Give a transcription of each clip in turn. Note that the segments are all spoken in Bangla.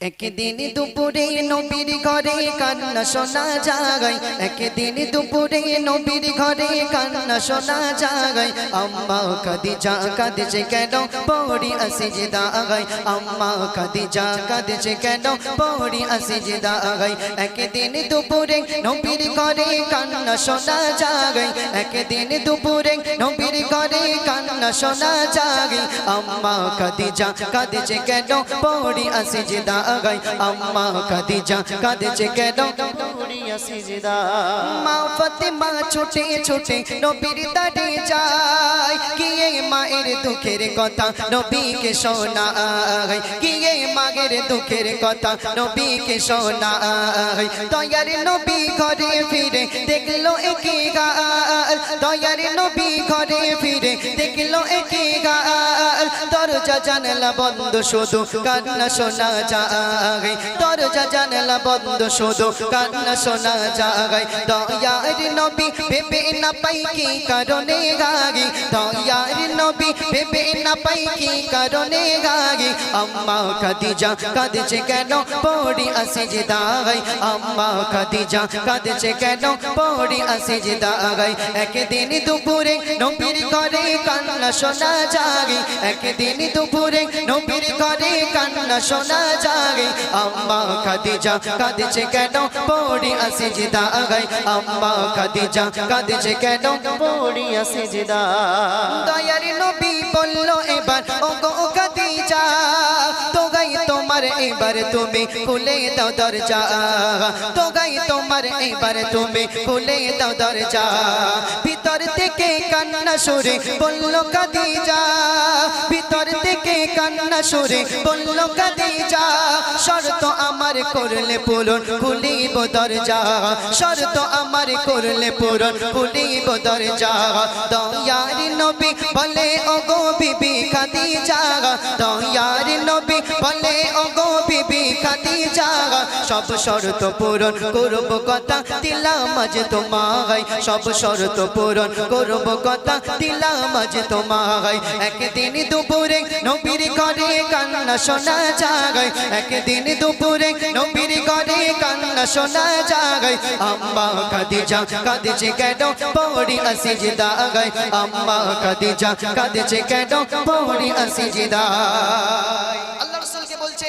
একদিন দুপুরে নবীর ঘরে কান্না শোনা জাগাই একদিন দুপুরে নবীর ঘরে কান্না শোনা জাগাই আম্মা কাদিজা কাঁদছে কেন? পড়ি আসে যে দাগাই। আম্মা কাদিজা কাঁদছে কেন? পড়ি আসে যে দাগাই। একদিন দুপুরে নবীর ঘরে কান্না শোনা জাগাই একদিন দুপুরে নবীর ঘরে কান্না শোনা জাগাই আম্মা কাদিজা কাঁদছে কেন? পড়ি আসে যে দাগাই। আম্মা কাদিজা কাঁদছে কেন? মা ফাতেমা ছোটে ছোটে নবীর দাঁড়ে যায়। গিয়ে মায়ের দুঃখের কথা নবীকে শোনায়। গিয়ে মায়ের দুঃখের কথা নবীকে শোনায়। দয়ার নবী ঘরে ফিরে দেখল একে দয়ার নবী ঘরে ফিরে দেখল গাল। দরজা জানলা বন্ধ শুধু, কান্না শোনা যায়। দরজা জানলা বন্ধ শুধু, কান্না শোনা যায়। দয়ার নবী ভেবে না পাই কি কারণে গাগি দয়ার নবী ভেবে না পাই কি কারণে গাগি আম্মা খাদিজা কাঁদছে কেন? পড়ি আসে যে দাগাই। আম্মা খাদিজা কাঁদছে কেন? পড়ি আসে যে দাগাই। একদিন দুপুরে নবীর ঘরে কান্না শোনা জাগে একদিন দুপুরে নবীর ঘরে কান্না শোনা জাগে আম্মা খাদিজা কাঁদছে কেন? পড়ি আসে যে দাগাই আম্মা খাদিজা কাঁদছে কেন? পড়ি আসে যে দয়ার নবী বলল, এবার ও গো খাদিজা তো গাই তোমার, এবার তুমি খুলে দাও দরজা। তো গাই তোমার, এবার তুমি খুলে দাও দরজা। ভিতর থেকে কান্না সুরে বলল, খাদিজা ভিতর থেকে কান্না সুরে বলল খাদিজা শর্ত আমার করলে পূরণ, খুলিব দরজা। শর্ত আমার করলে পূরণ, খুলিব দরজা। দয়ার নবী বলে ও গো বিবি যা দয়ার নবী বলে ও গো বিবি খাদিজা। সব শর্ত পূরণ করব কথা দিলাম আজ তোমায়। সব শর্ত পূরণ করব কথা দিলাম আজ তোমায়। একদিন দুপুরে নবীর ঘরে কান্না শোনা জাগায় একদিন দুপুরে নবীর ঘরে কান্না শোনা জাগায় আম্মা খাদিজা কাঁদছে কেন পড়ি আসি জিদা? গায় আম্মা খাদিজা কাঁদছে কেন পড়ি আসি জিদা? আল্লাহ রাসূলকে বলছে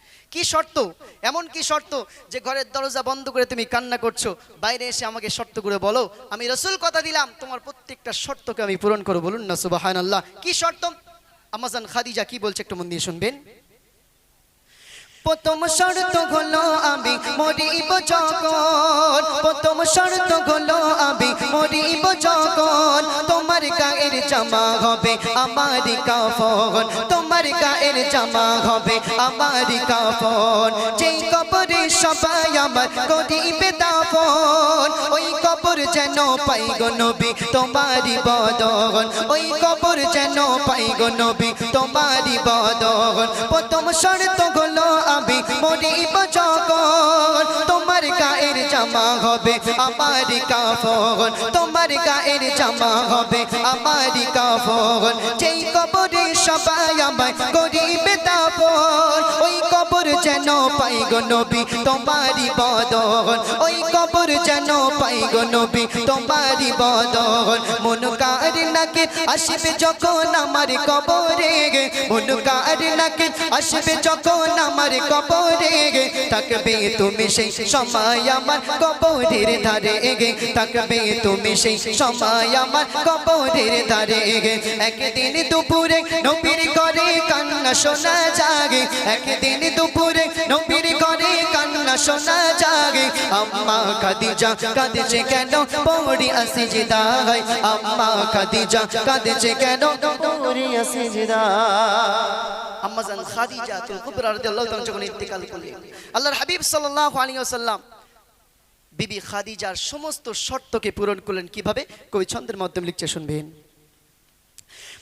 কি শর্ত? এমন কি শর্ত যে ঘরের দরজা বন্ধ করে তুমি কান্না করছ? বাইরে এসে আমাকে শর্ত করে বলো। আমি রসুল কথা দিলাম, তোমার প্রত্যেকটা শর্তকে আমি পূরণ করব বলুন না সুবাহান আল্লাহ কি শর্ত? আমাজান খাদিজা কি বলছে একটু মন দিয়ে শুনবেন। প্রথম শর্ত হলো আমি মরিব যখন। প্রথম শর্ত হলো আমি মরিব যখন। তোমার গায়ের জামা হবে আমার কাফন। তোমার গায়ের জামা হবে আমার কাফন। যেই কবরে সবাই আমার করিবে দাফন। ওই কবর যেন পাই গো নবী তোমারই বদন। ওই কবর যেন পাই গো নবী তোমারই বদন। প্রথম শর্ত হলো আমি মরিব যখন তোমার গায়ের জামা হবে আমার কাফন। তোমার গায়ের জামা হবে আমার কাফন। যেই কবরে সবাই আমায় কবর যেন পাই গো নবী, তোমারই বদন। ওই কবর যেন পাই গো নবী, তোমারই বদন। মন কার নাকে আসবে যখন আমার কবরে গে। মন কার নাকে আসবে যখন আমার কবরে গে। থাকবে তুমি সেই সময় আমার কবরের ধারে গে। থাকবে তুমি সেই সময় আমার কবরের ধারে গে। একদিন দুপুরে নবীর করে কান্না শোনা জাগে। একদিন দুপুরে নবীর করে কান্না শোনা জাগে। আম্মা খাদিজা কাঁদছে কেন? পড়ি আসে জিদা হয় আম্মা খাদিজা কাঁদছে কেন? পড়ি আসে জিদা আম্মা জান খাদিজা তুল কুবরা রাদিয়াল্লাহু তাআলা যখন ইন্তেকাল করলেন আল্লাহর হাবিব সাল্লাল্লাহু আলাইহি ওয়াসাল্লাম বিবি খাদিজার সমস্ত শর্তকে পূরণ করলেন কীভাবে? কবি ছন্দের মাধ্যমে লিখছে, শুনবেন।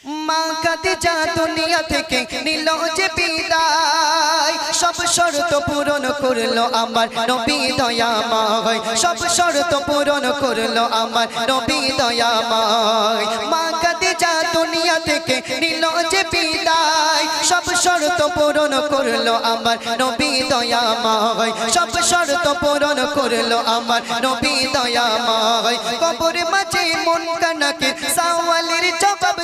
মা কাদিজা দুনিয়া থেকে নিল যে বিদায়। সব শর্ত পূরণ করল আমার নবী দয়াময়। সব শর্ত পূরণ করল আমার নবী দয়াময়। মা কাদিজা দুনিয়া থেকে নিল যে বিদায়। সব শর্ত পূরণ করল আমার নবী দয়াময়। সব শর্ত পূরণ করল আমার নবী দয়াময়। কবর মাঝে মন কানাকে জবাব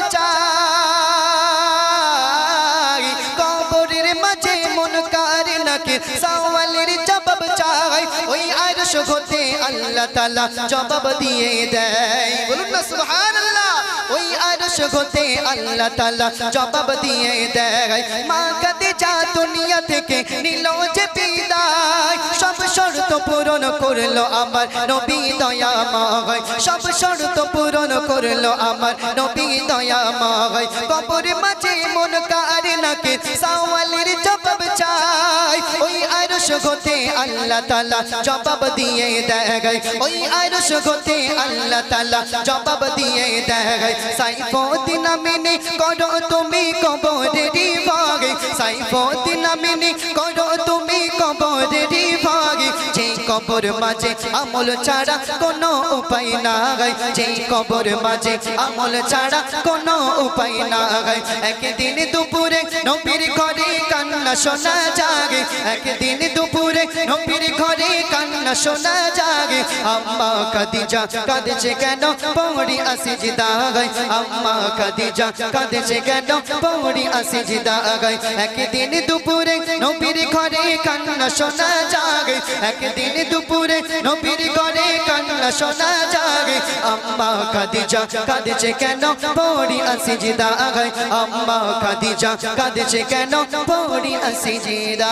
চাই। কবরের মাঝে মন কার নাকি? সাওয়ালের জবাব চাই। ওই আরশ হতে আল্লাহ তাআলা জবাব দিয়ে দেয়। বলুন না সুবহানাল্লাহ। ওই আরশ হতে আল্লাহ তাআলা জবাব দিয়ে দেয়, মা কাতে যা দুনিয়া থেকে নিল যে বিদায়। সব শর্ত পূরণ করল আমার নবী দয়াময় সব শর্ত পূরণ করল আমার নবী দয়াময় কবর মাঝে মন কারে নাকে সাওয়ালের আরশ হতে আল্লাহ তাআলা জবাব দিয়ে দেয়। ওই আরশ হতে আল্লাহ তাআলা জবাব দিয়ে দেয়। সাইফুদ্দিন আমিনী করো তুমি কবরের বাগে সাইফুদ্দিন আমিনী করো তুমি কবরের কবর মাঝে আমল ছাড়া কোনো উপায় না গাই যে কবর মাঝে আমল ছাড়া কোনো উপায় না গাই একদিন দুপুরে নবীর ঘরে কান্না শোনা জাগে। একদিন দুপুরে নবীর ঘরে কান্না শোনা জাগে। আম্মা খাদিজা কাঁদছে কেন? পৌড়ি আসি জিদা গাই আম্মা খাদিজা কাঁদছে কেন? পৌড়ি আসি জিদা গাই একদিন দুপুরে নবীর ঘরে কান্না শোনা জাগে। একদিন দুপুরে নবীর ঘরে কান্না শোনা যাবে আম্মা খাদিজা কাঁদছে কেন? পড়ি আসি জিদা গাই আম্মা খাদিজা কাঁদছে কেন? পড়ি আসি জিদা